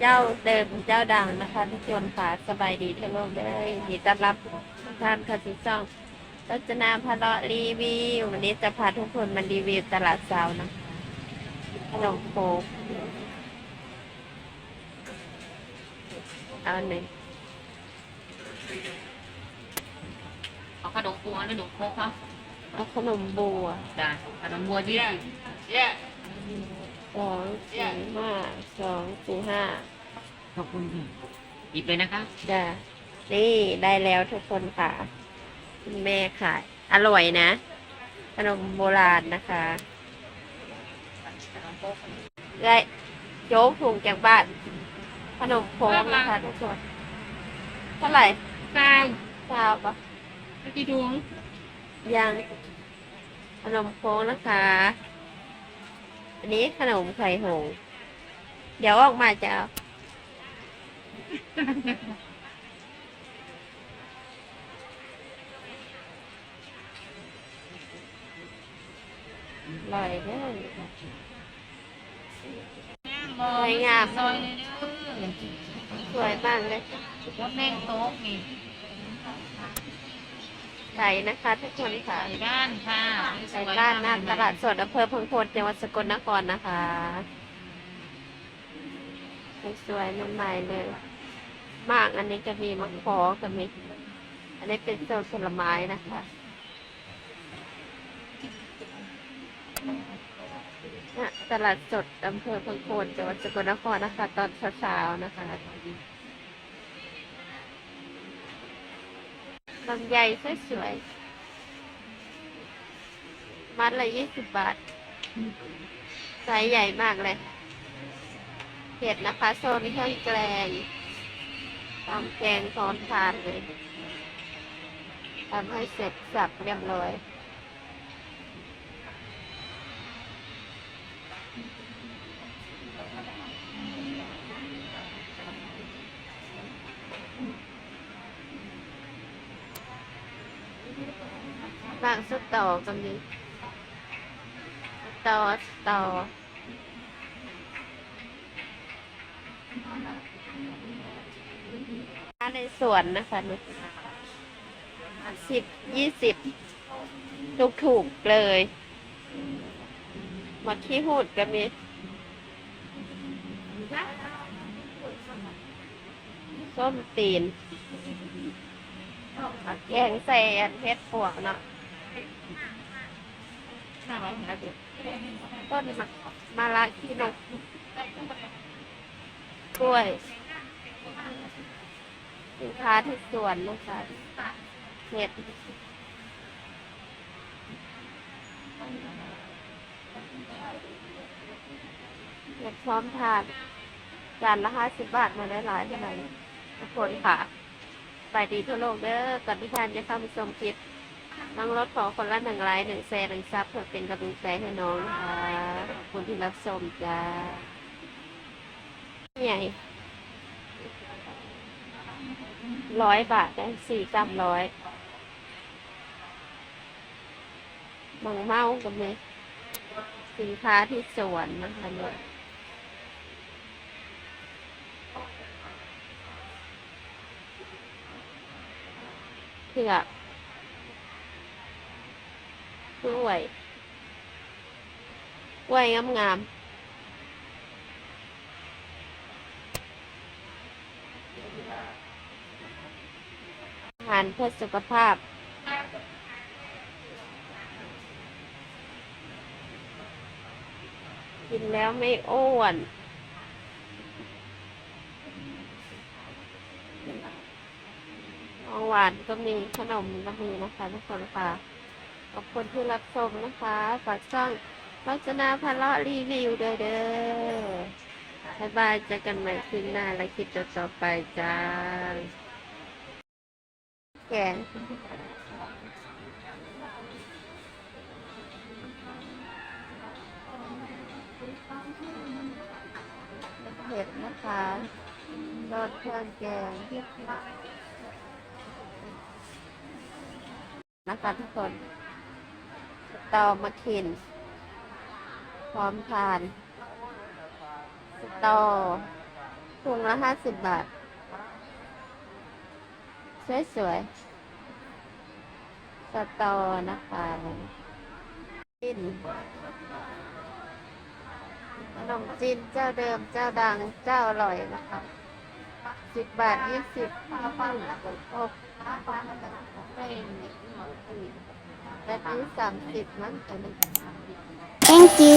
เจ้าเดิมเจ้าดังนะคะทุกคนค่ะสบายดีทั่วโลกเลยยินดีต้อนรับทุกท่านเข้าสู่ช่องรจนาพาเลาะรีวิววันนี้จะพาทุกคนมารีวิวตลาดเช้านะขนมโคกเอาหนึ่งเอาขนมปัวหรือขนมโคกครับเอาขนมบัวจ้ะขนมบัวที่นั่นเย้ส องสี่ห้าสองสี่ห้าขอบคุณค่ะหยิบเลยนะคะจ้ะนี่ได้แล้วทุกคนค่ะคุณแม่ขายอร่อยนะ ขนมโบราณนะคะ ได้โจ๊กถุงจากบ้าน ขนมโค้งนะคะ ทุกคนเท่าไหร่กลางทราบปะกี่ดวงยังขนมโค้งนะคะ อันนี้ขนมไข่หง เดี๋ยวออกมาจะเอาอร่อยเด้อสวยงาม ซอยเลยเด้อสวยมากเลยรถแม่งโต๊ะนี่ ใส่นะคะทุกคนค่ะใส่บ้านค่ะใส่บ้านหน้าตลาดสดอำเภอพังโคนจังหวัดสกลนครนะคะสวยๆใหม่ๆเลย มากอันนี้จะมีมะขอกับมี อันนี้เป็นโซนผลไม้นะคะณตลาดสดอำเภอพังโคนจังหวัดสกลนครนะคะ ตอนเช้าๆนะคะ ลำไยสวยๆ มัดละยี่สิบบาทไซส์ใหญ่มากเลยเผ็ดนะคะ โซนเครื่องแกงตำแกงตอนทานเลยทำให้เสร็จสับเรียบร้อย บางสตอก็มีสตอสตอร้าในสวนนะคะนี่สิบยี่สิบถูกถูกเลยมาขี้หูดก็มีส้มตีนแกงใส่อันเพชรปวกเนาะ ต้นมะมะละขี้นกกล้วยสินค้าที่สวนนะคะเห็ดเห็ดพร้อมทานจานละห้าสิบบาทมาได้หลายเท่าไหร่ทุกคนค่ะ ไปดีทั่วโลกเด้อก่อนที่ท่านจะเข้าไปชมคลิป น้องรถขอคนละหนึ่งไลค์หนึ่งแชร์หนึ่งซับเพื่อเป็นกำลังใจให้น้องนะคะขอบคุณที่รับชมจ้าใหญ่ร้อยบาทได้สี่กรัมร้อยมังเมากับเลยสินค้าที่สวนนะคะเนี่ยเผือก กล้วยกล้วยงามๆอาหารเพื่อสุขภาพ กินแล้วไม่อ้วนของหวานก็มีขนมก็มีนะคะทุกคนค่ะ อบคุณที่รับชมนะคะ ฝากช่องวัจนาพาเลาะรีวิวด้วยเด้อบายบายเจอกันใหม่คลิปหน้าและคลิปต่อไปจ้าแกงเผ็ดนะคะรสเครื่องแกงนะคะทุกคน ตอมาขิน พร้อมทาน สตอถุงละห้าสิบบาท สวยๆสตอนะคะจิ้นขนมจีนเจ้าเดิมเจ้าดังเจ้าอร่อยนะคะสิบบาทยี่สิบโอ้ แบบนี้สามสิบมั้งตัวนี้ Thank you